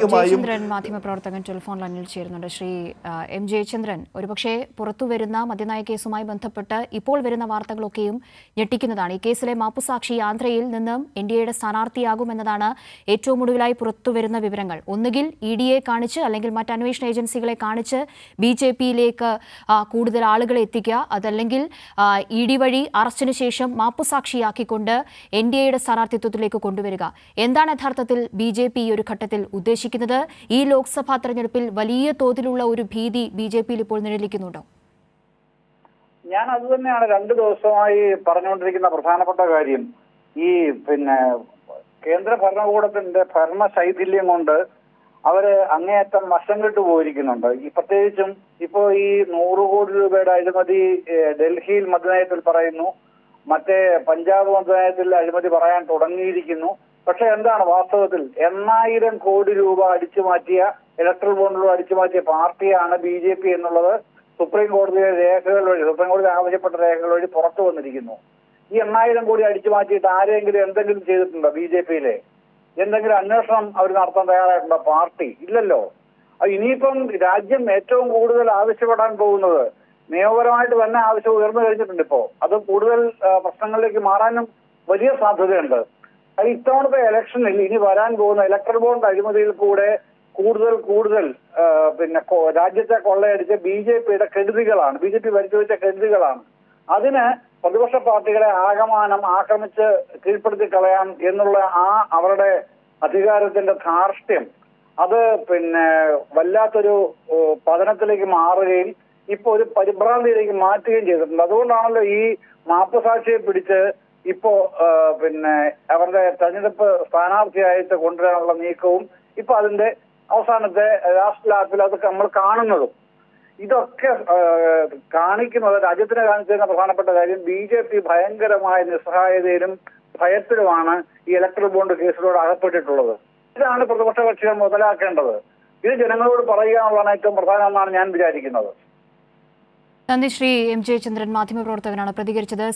ജയചന്ദ്രൻ മാധ്യമപ്രവർത്തകൻ ടെലിഫോൺ ലൈനിൽ ചേരുന്നുണ്ട്. ശ്രീ എം എം ജയചന്ദ്രൻ ഒരുപക്ഷെ പുറത്തു വരുന്ന മദ്യനായ കേസുമായി ബന്ധപ്പെട്ട് ഇപ്പോൾ വരുന്ന വാർത്തകളൊക്കെയും ഞെട്ടിക്കുന്നതാണ്. ഈ കേസിലെ മാപ്പുസാക്ഷി ആന്ധ്രയിൽ നിന്നും എൻ ഡി എയുടെ സ്ഥാനാർത്ഥിയാകുമെന്നതാണ് ഏറ്റവും ഒടുവിലായി പുറത്തു വരുന്ന വിവരങ്ങൾ. ഒന്നുകിൽ ഇ ഡി എ കാണിച്ച് അല്ലെങ്കിൽ മറ്റ് അന്വേഷണ ഏജൻസികളെ കാണിച്ച് ബി ജെ പിയിലേക്ക് കൂടുതൽ ആളുകളെ എത്തിക്കുക അതല്ലെങ്കിൽ ഇ ഡി വഴി അറസ്റ്റിന് ശേഷം മാപ്പുസാക്ഷിയാക്കിക്കൊണ്ട് എൻ ഡി എയുടെ സ്ഥാനാർത്ഥിത്വത്തിലേക്ക് കൊണ്ടുവരിക. എന്താണ് യഥാർത്ഥത്തിൽ ബി ജെ പി ഈ ഒരു ഘട്ടത്തിൽ ഉദ്ദേശിക്കുന്നത്? ഈ ലോക്സഭാ തെരഞ്ഞെടുപ്പിൽ വലിയ തോതിലുള്ള ഒരു ഭീതി ബി ജെ പിയിൽ ഇപ്പോൾ നിഴലിക്കുന്നുണ്ടോ? ഞാൻ അത് തന്നെയാണ് രണ്ടു ദിവസമായി പറഞ്ഞുകൊണ്ടിരിക്കുന്ന പ്രധാനപ്പെട്ട കാര്യം. ഈ പിന്നെ കേന്ദ്ര ഭരണകൂടത്തിന്റെ ഭരണ ശൈഥില്യം കൊണ്ട് അവർ അങ്ങേയറ്റം വശം കെട്ടു പോയിരിക്കുന്നുണ്ട്. ഈ പ്രത്യേകിച്ചും ഇപ്പോ ഈ നൂറ് കോടി രൂപയുടെ അഴിമതി ഡൽഹിയിൽ മതനയത്തിൽ പറയുന്നു. മറ്റേ പഞ്ചാബ് മതനയത്തിൽ അഴിമതി പറയാൻ തുടങ്ങിയിരിക്കുന്നു. പക്ഷെ എന്താണ് വാസ്തവത്തിൽ? എണ്ണായിരം കോടി രൂപ അടിച്ചു മാറ്റിയ ഇലക്ട്രൽ ബോണ്ടിലൂടെ അടിച്ചു മാറ്റിയ പാർട്ടിയാണ് ബി ജെ പി എന്നുള്ളത് സുപ്രീം കോടതിയിലെ രേഖകൾ വഴി സുപ്രീം കോടതി ആവശ്യപ്പെട്ട രേഖകൾ വഴി പുറത്തു വന്നിരിക്കുന്നു. ഈ എണ്ണായിരം കോടി അടിച്ചു മാറ്റിയിട്ട് ആരെങ്കിലും എന്തെങ്കിലും ചെയ്തിട്ടുണ്ടോ ബി ജെ പിയിലെ? എന്തെങ്കിലും അന്വേഷണം അവർ നടത്താൻ തയ്യാറായിട്ടുണ്ടോ? പാർട്ടി ഇല്ലല്ലോ. ഇനിയിപ്പം രാജ്യം ഏറ്റവും കൂടുതൽ ആവശ്യപ്പെടാൻ പോകുന്നത് നിയമപരമായിട്ട് തന്നെ ആവശ്യം ഉയർന്നു കഴിഞ്ഞിട്ടുണ്ട് ഇപ്പോ അത് കൂടുതൽ പ്രശ്നങ്ങളിലേക്ക് മാറാനും വലിയ സാധ്യതയുണ്ട്. ഇത്തവണത്തെ ഇലക്ഷനിൽ ഇനി വരാൻ പോകുന്ന ഇലക്ട്രൽ ബോണ്ട് അഴിമതിയിൽ കൂടെ കൂടുതൽ കൂടുതൽ പിന്നെ രാജ്യത്തെ കൊള്ളയടിച്ച ബി ജെ പിയുടെ കെടുതികളാണ്. ബി ജെ പി ഭരിച്ചു വെച്ച കെടുതികളാണ്. അതിന് പ്രതിപക്ഷ പാർട്ടികളെ ആകമാനം ആക്രമിച്ച് കീഴ്പ്പെടുത്തി കളയാം എന്നുള്ള ആ അവരുടെ അധികാരത്തിന്റെ ധാർഷ്ട്യം അത് പിന്നെ വല്ലാത്തൊരു പതനത്തിലേക്ക് മാറുകയും ഇപ്പൊ ഒരു പരിഭ്രാന്തിയിലേക്ക് മാറ്റുകയും ചെയ്തിട്ടുണ്ട്. അതുകൊണ്ടാണല്ലോ ഈ മാപ്പുസാക്ഷിയെ പിടിച്ച് ഇപ്പോ പിന്നെ അവരുടെ തെരഞ്ഞെടുപ്പ് സ്ഥാനാർത്ഥിയായിട്ട് കൊണ്ടുവരാനുള്ള നീക്കവും ഇപ്പൊ അതിന്റെ അവസാനത്തെ ലാസ്റ്റ് ലാപ്പിൽ അതൊക്കെ നമ്മൾ കാണുന്നതും. ഇതൊക്കെ കാണിക്കുന്നത് രാജ്യത്തിന് കാണിച്ചിരുന്ന പ്രധാനപ്പെട്ട കാര്യം ബി ജെ പി ഭയങ്കരമായ നിസ്സഹായതയിലും ഭയത്തിലുമാണ് ഈ ഇലക്ട്രൽ ബോണ്ട് കേസിലൂടെ അകപ്പെട്ടിട്ടുള്ളത്. ഇതാണ് പ്രതിപക്ഷ കക്ഷികൾ മുതലാക്കേണ്ടത്. ഇത് ജനങ്ങളോട് പറയുക ഏറ്റവും ഏറ്റവും പ്രധാനമെന്നാണ് ഞാൻ വിചാരിക്കുന്നത്. നന്ദി ശ്രീ എം ജയചന്ദ്രൻ മാധ്യമപ്രവർത്തകനാണ് പ്രതികരിച്ചത്.